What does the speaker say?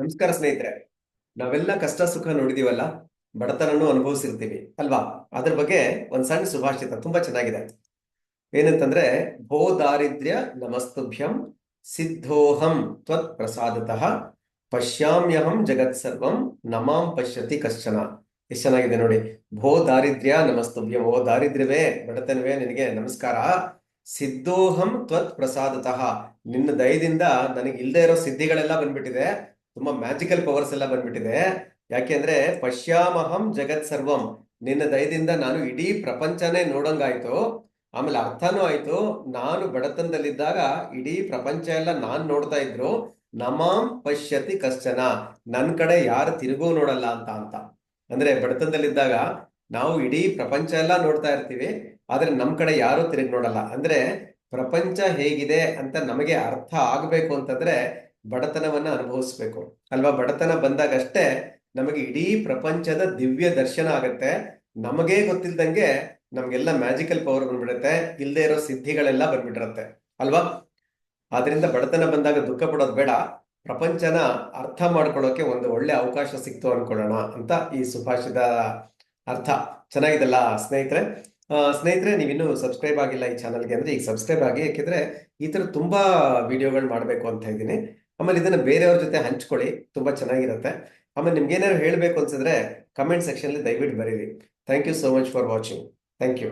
ನಮಸ್ಕಾರ ಸ್ನೇಹಿತರೆ. ನಾವೆಲ್ಲ ಕಷ್ಟ ಸುಖ ನೋಡಿದೀವಲ್ಲ, ಬಡತನನು ಅನುಭವಿಸಿರ್ತೀವಿ, ಅಲ್ವಾ? ಅದ್ರ ಬಗ್ಗೆ ಒಂದ್ ಸಣ್ಣ ಸುಭಾಷಿತ ತುಂಬಾ ಚೆನ್ನಾಗಿದೆ. ಏನಂತಂದ್ರೆ, ಭೋ ದಾರಿದ್ರ್ಯ ನಮಸ್ತುಭ್ಯಂ ಸಿದ್ಧೋಹಂ ತ್ವತ್ ಪ್ರಸಾದತಃ ಪಶ್ಯಾಮ್ಯಹಂ ಜಗತ್ ಸರ್ವಂ ನಮಾಂ ಪಶ್ಯತಿ ಕಶ್ಚನ. ಎಷ್ಟು ಚೆನ್ನಾಗಿದೆ ನೋಡಿ. ಭೋ ದಾರಿದ್ರ್ಯ ನಮಸ್ತುಭ್ಯಂ, ಓ ದಾರಿದ್ರ್ಯವೇ, ಬಡತನವೇ ನಿನಗೆ ನಮಸ್ಕಾರ. ಸಿದ್ಧೋಹಂ ತ್ವತ್ ಪ್ರಸಾದತಃ. ನಿನ್ನ ದಯದಿಂದ ನನಗೆ ಇಲ್ಲದೆ ಇರೋ ಸಿದ್ಧಿಗಳೆಲ್ಲ ಬಂದ್ಬಿಟ್ಟಿದೆ. ತುಂಬಾ ಮ್ಯಾಜಿಕಲ್ ಪವರ್ಸ್ ಎಲ್ಲ ಬಂದ್ಬಿಟ್ಟಿದೆ. ಯಾಕೆಂದ್ರೆ ಪಶ್ಯಾಮಹಂ ಜಗತ್ ಸರ್ವಂ. ನಿನ್ನ ದಯದಿಂದ ನಾನು ಇಡೀ ಪ್ರಪಂಚನೇ ನೋಡಂಗಾಯ್ತು. ಆಮೇಲೆ ಅರ್ಥನೂ ಆಯ್ತು. ನಾನು ಬಡತನದಲ್ಲಿದ್ದಾಗ ಇಡೀ ಪ್ರಪಂಚ ಎಲ್ಲ ನಾನ್ ನೋಡ್ತಾ ಇದ್ರು. ನಮಾಂ ಪಶ್ಯತಿ ಕಶ್ಚನ. ನನ್ ಕಡೆ ಯಾರು ತಿರುಗೂ ನೋಡಲ್ಲ ಅಂತ ಅಂತ. ಅಂದ್ರೆ ಬಡತನದಲ್ಲಿದ್ದಾಗ ನಾವು ಇಡೀ ಪ್ರಪಂಚ ಎಲ್ಲ ನೋಡ್ತಾ ಇರ್ತೀವಿ. ಆದ್ರೆ ನಮ್ ಕಡೆ ಯಾರು ತಿರುಗಿ ನೋಡಲ್ಲ. ಅಂದ್ರೆ ಪ್ರಪಂಚ ಹೇಗಿದೆ ಅಂತ ನಮಗೆ ಅರ್ಥ ಆಗ್ಬೇಕು ಅಂತಂದ್ರೆ ಬಡತನವನ್ನ ಅನುಭವಿಸ್ಬೇಕು. ಅಲ್ವಾ? ಬಡತನ ಬಂದಾಗಷ್ಟೇ ನಮಗೆ ಇಡೀ ಪ್ರಪಂಚದ ದಿವ್ಯ ದರ್ಶನ ಆಗತ್ತೆ. ನಮಗೇ ಗೊತ್ತಿಲ್ದಂಗೆ ನಮ್ಗೆಲ್ಲ ಮ್ಯಾಜಿಕಲ್ ಪವರ್ ಬಂದ್ಬಿಡುತ್ತೆ. ಇಲ್ಲದೆ ಇರೋ ಸಿದ್ಧಿಗಳೆಲ್ಲ ಬಂದ್ಬಿಟ್ಟಿರತ್ತೆ. ಅಲ್ವಾ? ಆದ್ರಿಂದ ಬಡತನ ಬಂದಾಗ ದುಃಖ ಪಡೋದು ಬೇಡ. ಪ್ರಪಂಚನ ಅರ್ಥ ಮಾಡ್ಕೊಳ್ಳೋಕೆ ಒಂದು ಒಳ್ಳೆ ಅವಕಾಶ ಸಿಕ್ತು ಅನ್ಕೊಳ್ಳೋಣ ಅಂತ ಈ ಸುಭಾಷಿತ ಅರ್ಥ. ಚೆನ್ನಾಗಿದೆಲ್ಲ ಸ್ನೇಹಿತರೆ? ಸ್ನೇಹಿತರೆ, ನೀವಿನ್ನೂ ಸಬ್ಸ್ಕ್ರೈಬ್ ಆಗಿಲ್ಲ ಈ ಚಾನಲ್ಗೆ ಅಂದ್ರೆ ಈಗ ಸಬ್ಸ್ಕ್ರೈಬ್ ಆಗಿ, ಯಾಕೆಂದ್ರೆ ಈ ತರ ತುಂಬಾ ವಿಡಿಯೋಗಳು ಮಾಡಬೇಕು ಅಂತ ಇದ್ದೀನಿ. ಆಮೇಲೆ ಇದನ್ನ ಬೇರೆಯವ್ರ ಜೊತೆ ಹಂಚ್ಕೊಳ್ಳಿ, ತುಂಬಾ ಚೆನ್ನಾಗಿರುತ್ತೆ. ಆಮೇಲೆ ನಿಮ್ಗೆ ಏನಾದ್ರು ಹೇಳಬೇಕು ಅನ್ಸಿದ್ರೆ ಕಮೆಂಟ್ ಸೆಕ್ಷನ್ ಅಲ್ಲಿ ದಯವಿಟ್ಟು ಬರೀರಿ. Thank you so much for watching thank you